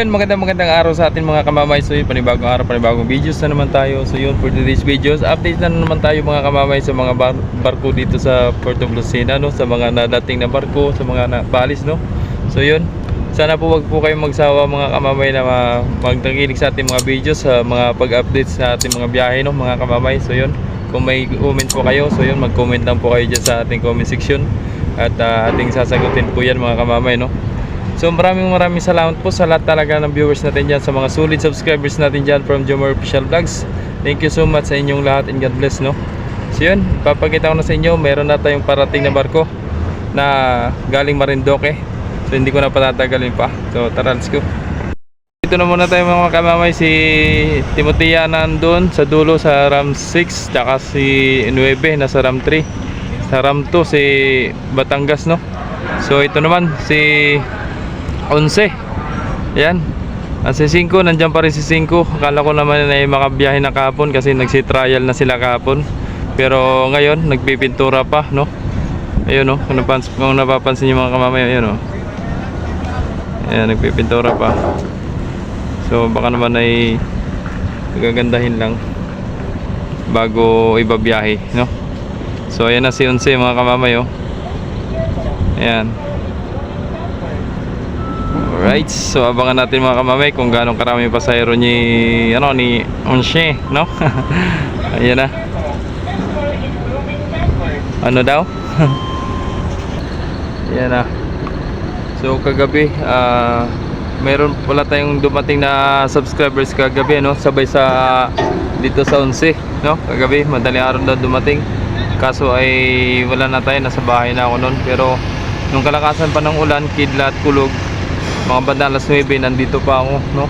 Magandang magandang araw sa atin mga kamamay. So yun, panibagong araw, panibagong videos na naman tayo. So yun, for today's videos, update na naman tayo mga kamamay sa mga bar- barko dito sa Puerto Lucena, no? Sa mga nadating na barko, sa mga nabalis, no? So yun, sana po wag po kayong magsawa mga kamamay na ma- magtakinig sa ating mga videos, sa mga pag-update sa ating mga biyahe, no? Mga kamamay. So yun, kung may comment po kayo, so yun, mag-comment lang po kayo dyan sa ating comment section. At ah, ating sasagutin po yan mga kamamay, no? So maraming maraming salamat po sa lahat talaga ng viewers natin dyan, sa mga solid subscribers natin dyan from Jomar Official Vlogs. Thank you so much sa inyong lahat and God bless no. So yun, papakita ko na sa inyo, meron na tayong parating na barko na galing Marindoque. So hindi ko na patatagalin pa. So tara, let's go. Dito na muna tayo mga kamamay si Timotea nandun sa dulo sa RAM 6 tsaka si 9 nasa RAM 3 sa RAM 2 si Batangas no so ito naman si 11 yan. Ang si 5 nandyan pa rin si 5 akala ko naman ay makabiyahe na kahapon kasi nagsi-trial na sila kahapon. Pero ngayon nagpipintura pa no? Ayun no? Kung, napans kung napapansin nyo mga kamamay ayun no? Ayan nagpipintura pa. So baka naman ay gagandahin lang bago ibabiyahe no? So ayan na si 11 mga kamamay oh. Ayan Alright, so abangan natin mga kamamay kung gaano karami pasahero ni ano ni Onshe, no? Ayan na. Ano daw? Ayan na. So kagabi, ah meron pala tayong dumating na subscribers kagabi, no? Sabay sa dito sa Onse, no? Kagabi, madaling araw na dumating. Kaso ay wala na tayo, nasa bahay na ako noon. Pero nung kalakasan pa ng ulan, kidlat, kulog, mga banda alas 9 nandito pa ako no?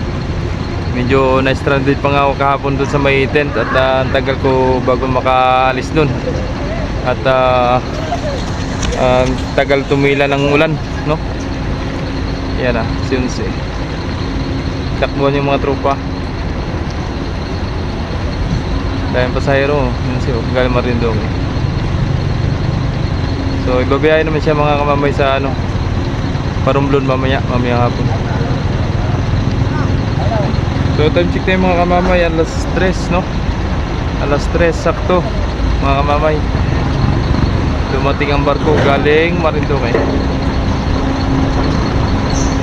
Medyo na-stranded pa nga ako kahapon doon sa may tent at ang tagal ko bago makaalis doon at ah, ang tagal tumila ng ulan no? Yan na sinse takbuhan yung mga tropa. Dahil pasahero yun siya galing Marindong so ibabiyahe naman siya mga kamamay sa ano Parumblon mamaya, mamaya hapon. So time check tayo mga kamamay, alas 3 no? Alas 3 sakto mga kamamay. Dumating ang barko galing Marinduque.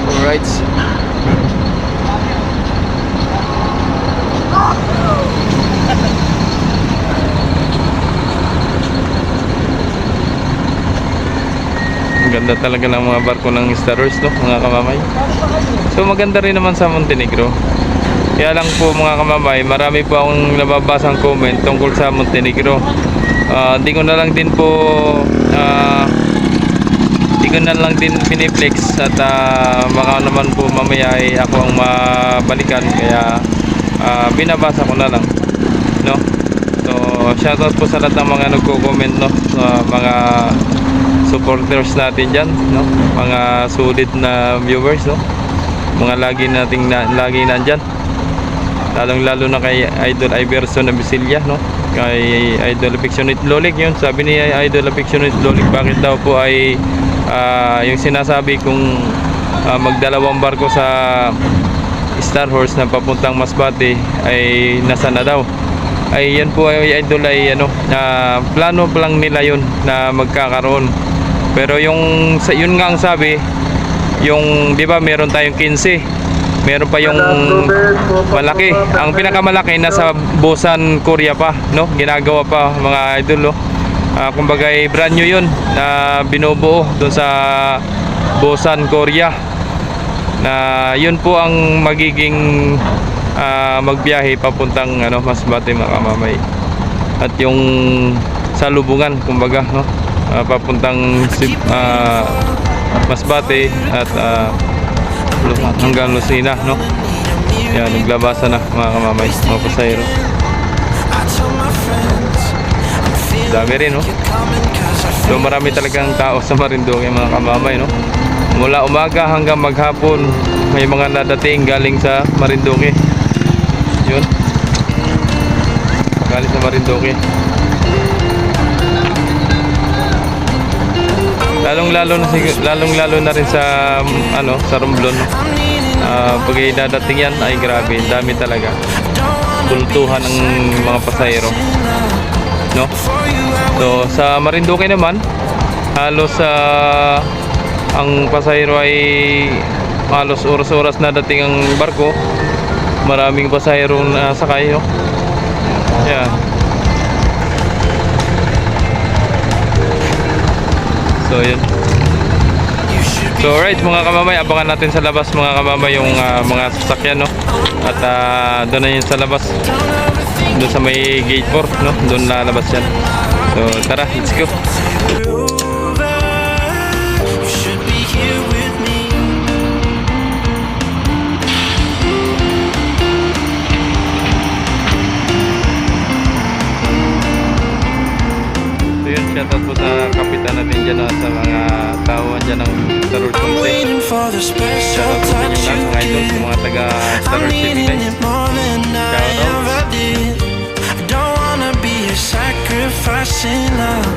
Alright. Ganda talaga ng mga barko ng Star Wars no, mga kamamay. So maganda rin naman sa Montenegro. Kaya lang po mga kamamay, marami po akong nababasang comment tungkol sa Montenegro. Ah, Hindi ko na lang din po ah, hindi ko na lang din piniplex at ah, baka naman po mamaya ay ako ang mabalikan kaya ah, binabasa ko na lang no so shoutout po sa lahat ng mga nagko-comment no sa mga supporters natin dyan no? Mga sulit na viewers no? Mga lagi nating na, lagi nandyan. Lalong lalo na kay Idol Iverson na Bisilia no? Kay Idol Affectionate Lolik yun. Sabi ni Idol Affectionate Lolik bakit daw po ay ah, yung sinasabi kung ah, magdalawang barko sa Star Horse na papuntang Masbate ay nasa na daw. Ay yan po ay idol ay ano na plano pa lang nila yun na magkakaroon pero yung sa yun nga ang sabi yung 'di ba meron tayong 15 meron pa yung malaki. Ang pinakamalaki nasa Busan Korea pa no? Ginagawa pa mga idol no? Ah, kumbaga ay brand new yun na binubuo doon sa Busan Korea. Na yun po ang magiging ah, magbiyahe papuntang ano Masbate mga kamamay at yung salubungan kumbaga no Ah, papuntang ah, Masbate at Lu- hanggang Lucena no? Yan naglabasa na mga kamamay mga pasahero. Dami rin no? So marami talagang tao sa Marinduque mga kamamay no? Mula umaga hanggang maghapon may mga nadating galing sa Marinduque yun. Galing sa Marinduque lalong lalo na lalong lalo na rin sa um, ano sa Romblon Ah, pag dadating yan, ay grabe, dami talaga. Kultuhan ng mga pasahero. No? So, sa Marinduque naman, halos sa ang pasahero ay halos oras-oras na dating ang barko. Maraming pasahero na sakay, no? Yeah. So, yun. So alright mga kamamay, abangan natin sa labas mga kamamay yung ah, mga sasakyan no. At ah, doon na yun sa labas. Doon sa may gate 4 no, doon lalabas yan. So tara, let's go. The special po sa touch you lahat mga idol, sa give. mga taga Star I'm needing City it more than I Shout out. ever did. I don't wanna be a sacrificing love.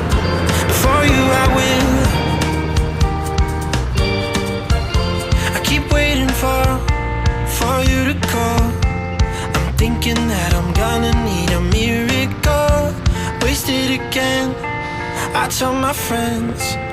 For you, I will. I keep waiting for for you to call. I'm thinking that I'm gonna need a miracle. Wasted again. I tell my friends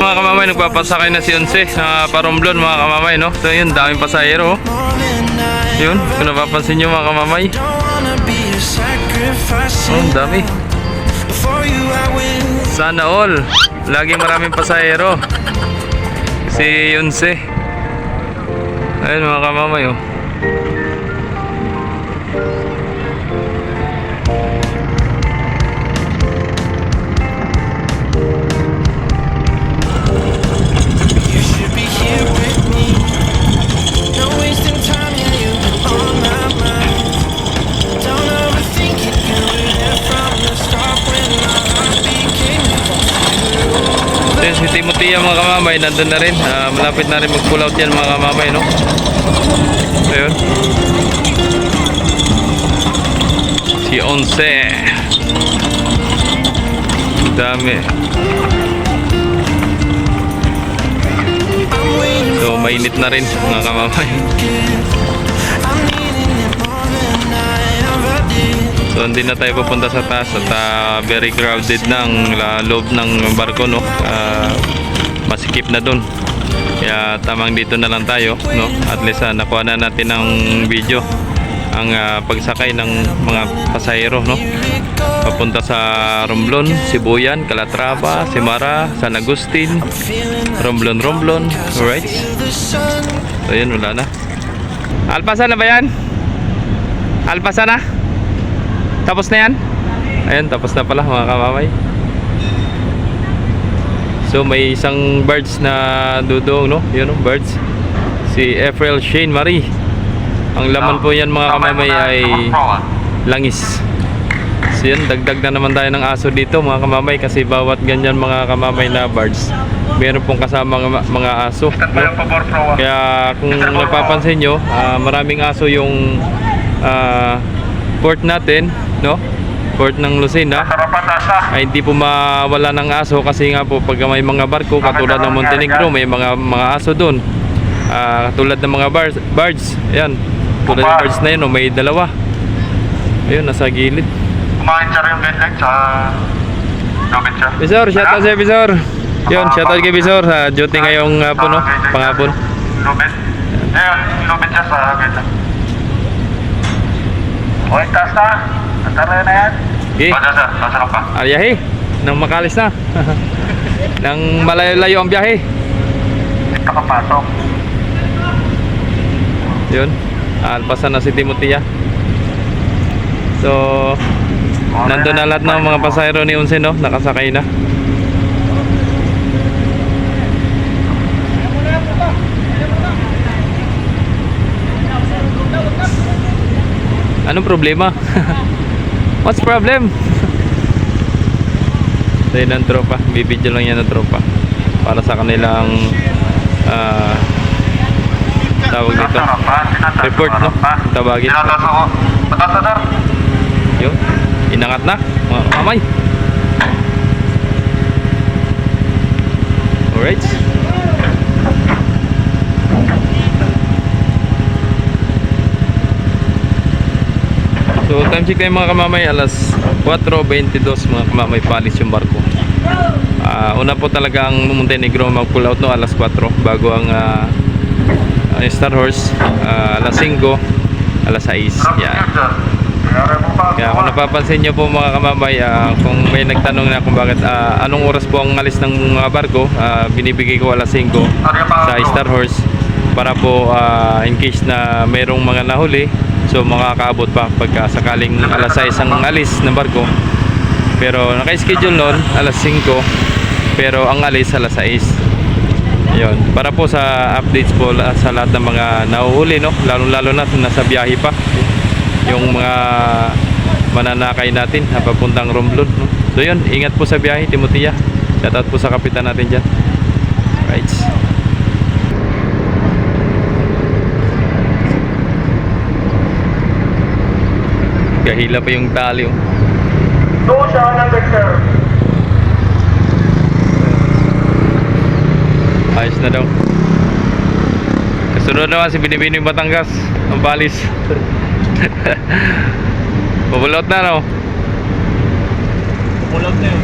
Mga kamamay, nagpapasakay na si Onse sa Paromblon mga kamamay no. So yun, daming pasahero. oh. Yun, kung napapansin nyo mga kamamay. Oh, dami. Sana all. Laging maraming pasahero. Si Yunse. Ayun mga kamamay oh. Timothy mga kamamay nandun na rin. Ah, malapit na rin mag-pull out yan mga kamamay no. Ayun. Si Onse. Dami. So mainit na rin mga kamamay. So hindi na tayo pupunta sa taas at ah, very crowded na ang loob ng barko no. Ah, masikip na dun. Kaya tamang dito na lang tayo no. At least ah, nakuha na natin ng video ang ah, pagsakay ng mga pasahero no. Papunta sa Romblon, Sibuyan, Calatrava, Simara, San Agustin, Romblon, Romblon. Alright. So yun, wala na. Alpasa na ba yan? Alpasa na? Tapos na yan? Ayun, tapos na pala mga kamamay. So may isang birds na dudong, no? Yun, no? birds. Si April Shane Marie. Ang laman po yan mga kamamay ay langis. So yun, dagdag na naman tayo ng aso dito mga kamamay kasi bawat ganyan mga kamamay na birds meron pong kasama mga, mga aso. No? Kaya kung napapansin nyo, ah, maraming aso yung ah, port natin, no? Port ng Lucena ay hindi po mawala ng aso kasi nga po pag may mga barko katulad ng Montenegro may mga mga aso doon. Ah, katulad ng mga bars, birds, ayan. Tulad ng birds na yun, oh, may dalawa. Ayun, nasa gilid. Kumain siya rin yung bedlag sa lubid siya. Bisor, shoutout sa Bisor. Yun, shoutout kay Bisor sa duty ngayong hapon, no? Panghapon. Lubid. Ayun, lubid siya sa bedlag. Okay, taas na. Tara na yan. Okay. O, sir, nasarap ka. Ariyahe, nang makalis na. nang malayo-layo ang biyahe. Ka kapasok. Yun, alpasan na si Timotia. So, nandun na lahat ng mga pasahero ni Unse, no? Nakasakay na. Anong problema? What's problem? yun ang tropa. Bibidyo lang yan ng tropa. Para sa kanilang ah, tawag dito. Report, no? sir. Yun. Inangat na. Mga kamay. Alright. So time check tayo mga kamamay alas 4.22 mga kamamay palis yung barko. Ah, Una po talaga ang Montenegro mag pull out no? Alas 4 bago ang ang Star Horse. Ah, alas 5 alas 6 Traffic yan. Kaya kung napapansin nyo po mga kamamay, ah, kung may nagtanong na kung bakit ah, anong oras po ang alis ng mga barko, ah, binibigay ko alas 5 sa Star Horse para po ah, in case na mayroong mga nahuli, so makakaabot pa pagka sakaling alas 6 ang alis ng barko. Pero naka-schedule noon alas 5, pero ang alis alas 6. Yun. Para po sa updates po sa lahat ng mga nahuhuli, no? Lalo-lalo na kung nasa biyahe pa. Yung mga mananakay natin na papuntang Romblon, no? So yun, ingat po sa biyahe, Timotia. Shoutout po sa kapitan natin dyan. Kahila pa yung tali, oh. Doon siya, number, sir. Ayos na daw. Kasunod naman si Binibining Batangas. Ang balis. Pabulot na no? Mulot na yun.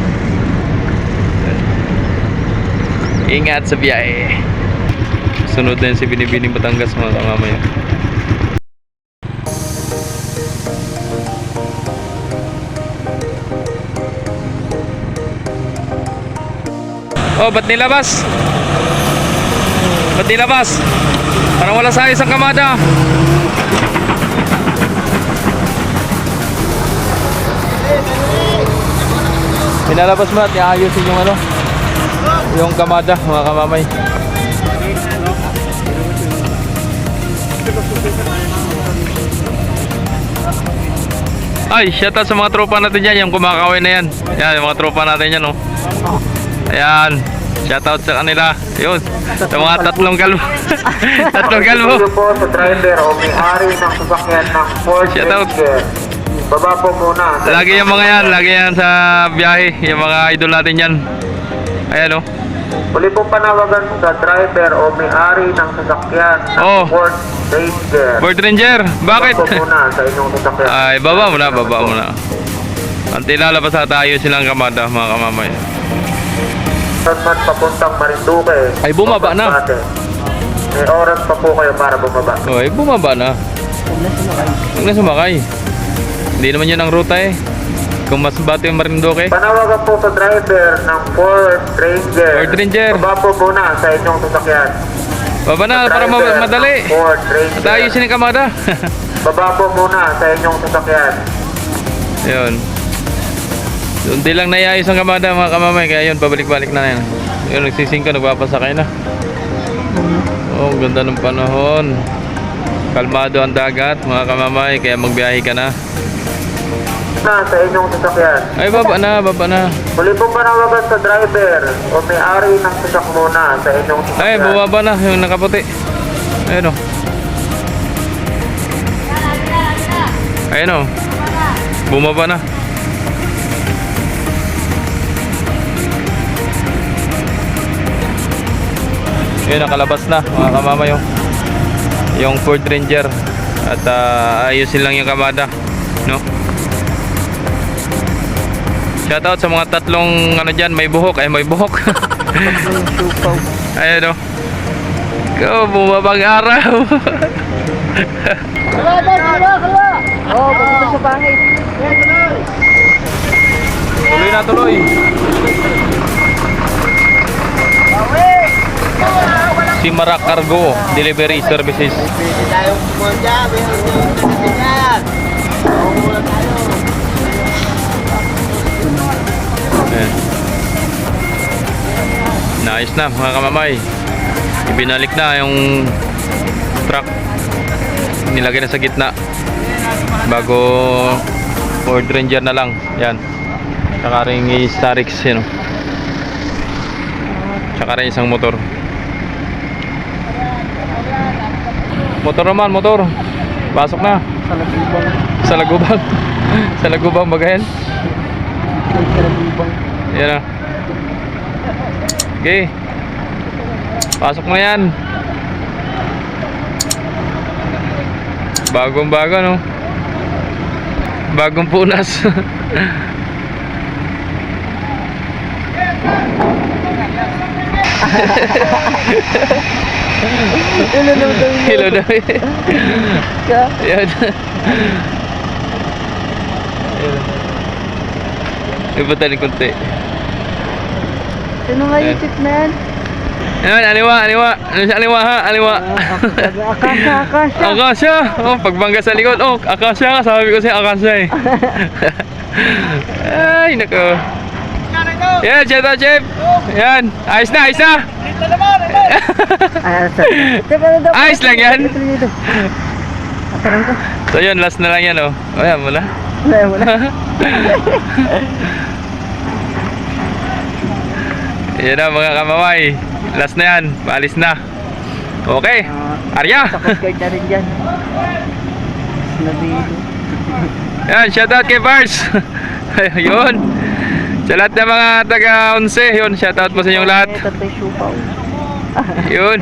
Ingat sa biyahe. Sunod na yun si Binibining Batangas mga kamamaya. Oh, ba't nilabas? Ba't nilabas? Parang wala sa isang kamada. Pinalabas mo at iayusin yung ano, yung kamada, mga kamamay. Ay, shoutout sa mga tropa natin dyan, yung kumakawin na yan. Yan, yung mga tropa natin yan, oh. Ayan, shoutout sa kanila. Yun, sa mga tatlong kalbo. tatlong kalbo. Po sa driver o may-ari ng sasakyan ng Ford Shout out. Ranger. Baba po muna. Lagi yung mga yan, lagi yan sa biyahe. Yung mga idol natin yan. Ayan, oh. Uli po panawagan sa driver o may-ari ng sasakyan ng Oh. Ford Ranger. Ford Ranger, bakit? Baba po muna sa inyong sasakyan. Ay, baba mo na, baba mo na. Ang tilalabas sa tayo silang kamada, mga kamamay. Saan man papuntang Marinduque. Ay, bumaba na. Natin. May oras pa po kayo para bumaba. Oh, ay, bumaba na. Huwag na sumakay. Hindi naman yun ang ruta eh. Kung mas bato yung Marinduque. Panawagan po sa driver ng Ford Ranger. Ford Ranger. Baba po muna sa inyong sasakyan. Baba na, para ma- madali. Ford Ranger. Tayo yung kamada. Baba po muna sa inyong sasakyan. yun. Unti lang naiayos ang kamada mga kamamay. Kaya yun, pabalik-balik na yan. Yun, nagsisingka, nagpapasakay na. Oh, ang ganda ng panahon. Kalmado ang dagat, mga kamamay. Kaya magbiyahe ka na. Na sa inyong sasakyan. Ay, baba na, baba na. Muli pong panawagan sa driver o may-ari ng sasakmuna sa inyong sasakyan. Ay, bumaba na yung nakaputi. Ayun o. Ayun o. Bumaba na. Yun, nakalabas na mga kamamay oh. Yung Ford Ranger. At ah, ayusin lang yung kamada. No? Shoutout sa mga tatlong ano dyan, may buhok. Ay, may buhok. Ayan o. Ikaw, bumabang araw. Oh, pupunta sa bahay. tuloy na tuloy. Si Marak Cargo Delivery Services. Pwede na mga kamamay. Ibinalik na yung truck. Nilagay na sa gitna. Bago Ford Ranger na lang. Yan. Tsaka rin yung Starix, yun. Tsaka rin isang motor. Motor naman, motor. Pasok na. Sa lagubang. Sa lagubang. sa lagubang bagayan. Sa lagubang. Yan na. Okay. Pasok na yan. Bagong bago no. Bagong punas. Ano na daw yun? Hello daw. Ka? Yan. Ibutan konti. Sino nga Eh. yung tip na yan? Yan, aliwa, aliwa. Ano siya, aliwa ha, aliwa. Akasha, akasha. Akasya! Oh, pagbangga sa likod. Oh, akasya ka. Sabi ko siya, akasya eh. Ay, nako. Yan, shout out, Chef. Yan. Ayos na, ayos na. Ah? Ayos lang yan. So, yun, last na lang yan, oh. Oh, yan, muna. Wala, wala. Yan na, mga kamamay. Last na yan. Paalis na. Okay. Arya. Sa coast guard na rin dyan. Yan, shout out kay Bars. yun. Sa lahat ng mga taga 11, yun, shout out mo sa inyong lahat. Yun.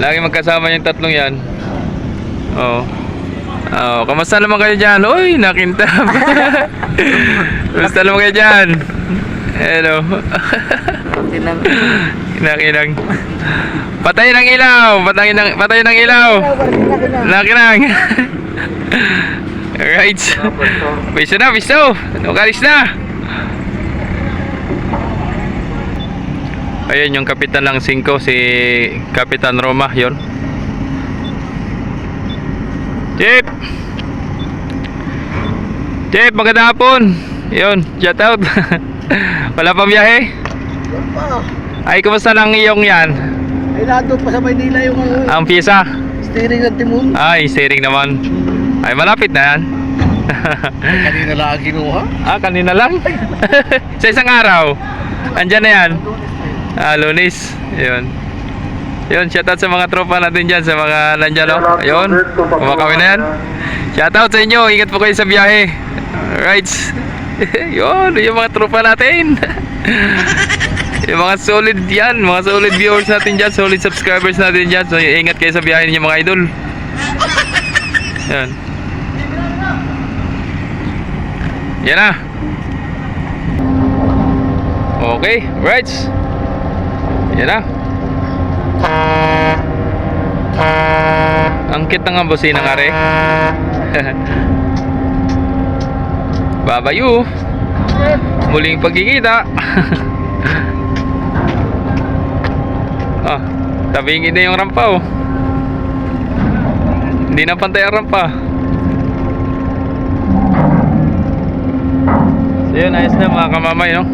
Lagi magkasama yung tatlong yan. Oo. Oh, kamusta naman kayo dyan? Uy, nakintab. kamusta naman kayo dyan? Hello. Tinang. Kinang-kinang. Patay ng ilaw! Patay ng, patay ng ilaw! Nakinang! Alright. Piso na, piso! Nukalis na! Ayun yung kapitan ng 5, si Kapitan Roma, yon. Chip! Chip, magandang hapon! Yun, shout out! Wala pang biyahe? Ay, kumusta lang iyong yan? Ay, nato pa sa Maynila yung ano, Ang pyesa? steering ng timon. Ay, steering naman. Ay, malapit na yan. Kanina lang kinuha. ah, kanina lang. sa isang araw. Andyan na yan. Ah, lunis. Yun. Yun, shoutout sa mga tropa natin dyan, sa mga nandyan, oh. Ayun, kumakawin na yan. Shoutout sa inyo, ingat po kayo sa biyahe. Alright. Yun, yung mga tropa natin. yung mga solid yan, mga solid viewers natin dyan, solid subscribers natin dyan. So, ingat kayo sa biyahe ninyo mga idol. Yan. Yan na. Okay, right. Yan na. Ang cute ng busina nga re. Babayu. Muling pagkikita. ah, tabingin na yung rampa oh. Hindi na pantay ang rampa. So yun, ayos na mga kamamay, no?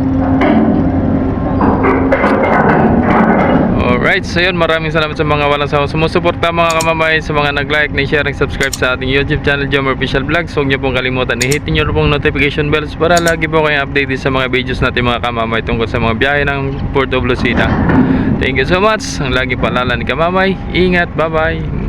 Alright, so yun, maraming salamat sa mga walang sawang sumusuporta mga kamamay, sa mga nag-like, na-share, nag-subscribe sa ating YouTube channel, Jomar Official Vlogs. Huwag niyo pong kalimutan, i-hit niyo pong notification bells para lagi po kayo updated sa mga videos natin mga kamamay tungkol sa mga biyahe ng Port of Lucena. Thank you so much. Ang lagi paalala ni kamamay. Ingat, bye-bye.